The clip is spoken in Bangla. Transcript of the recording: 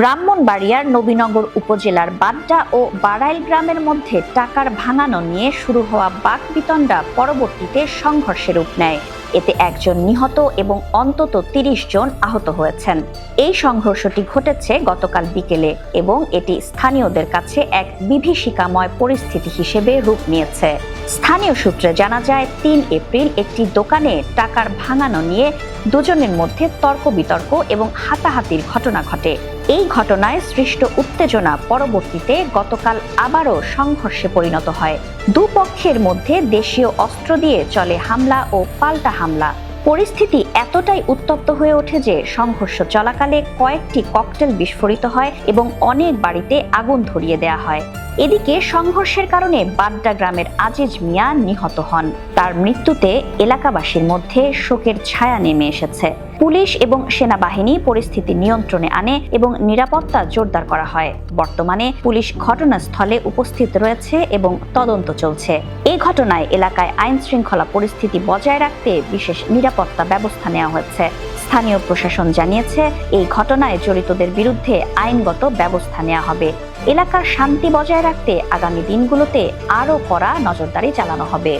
ব্রাহ্মণবাড়িয়ার নবীনগর উপজেলার বাড্ডা ও বাড়াইল গ্রামের মধ্যে টাকার ভাঙানো নিয়ে শুরু হওয়া বাকবিতণ্ডা পরবর্তীতে সংঘর্ষের রূপ নেয়। এতে একজন নিহত এবং অন্তত তিরিশ জন আহত হয়েছেন। এই সংঘর্ষটি ঘটেছে গতকাল বিকেলে এবং এটি স্থানীয়দের কাছে এক বিভীষিকাময় পরিস্থিতি হিসেবে রূপ নিয়েছে। স্থানীয় সূত্রে জানা যায়, তিন এপ্রিল একটি দোকানে টাকার ভাঙানো নিয়ে দুজনের মধ্যে তর্ক বিতর্ক এবং হাতাহাতির ঘটনা ঘটে। এই ঘটনায় সৃষ্ট উত্তেজনা পরবর্তীতে গতকাল আবারও সংঘর্ষে পরিণত হয়। দুপক্ষের মধ্যে দেশীয় অস্ত্র দিয়ে চলে হামলা ও পাল্টা হামলা। পরিস্থিতি এতটাই উত্তপ্ত হয়ে ওঠে যে সংঘর্ষ চলাকালে কয়েকটি ককটেল বিস্ফোরিত হয় এবং অনেক বাড়িতে আগুন ধরিয়ে দেয়া হয়। এদিকে সংঘর্ষের কারণে বাড্ডা গ্রামের আজিজ মিয়া নিহত হন। তার মৃত্যুতে এলাকাবাসীর মধ্যে শোকের ছায়া নেমে এসেছে। পুলিশ এবং সেনাবাহিনী পরিস্থিতি নিয়ন্ত্রণে আনে এবং নিরাপত্তা জোরদার করা হয়। বর্তমানে পুলিশ ঘটনাস্থলে উপস্থিত রয়েছে এবং তদন্ত চলছে। এই ঘটনায় এলাকায় আইন শৃঙ্খলা পরিস্থিতি বজায় রাখতে বিশেষ নিরাপত্তা ব্যবস্থা নেওয়া হয়েছে। স্থানীয় প্রশাসন জানিয়েছে, এই ঘটনায় জড়িতদের বিরুদ্ধে আইনগত ব্যবস্থা নেওয়া হবে। এলাকার শান্তি বজায় রাখতে আগামী দিনগুলোতে আরও কড়া নজরদারি চালানো হবে।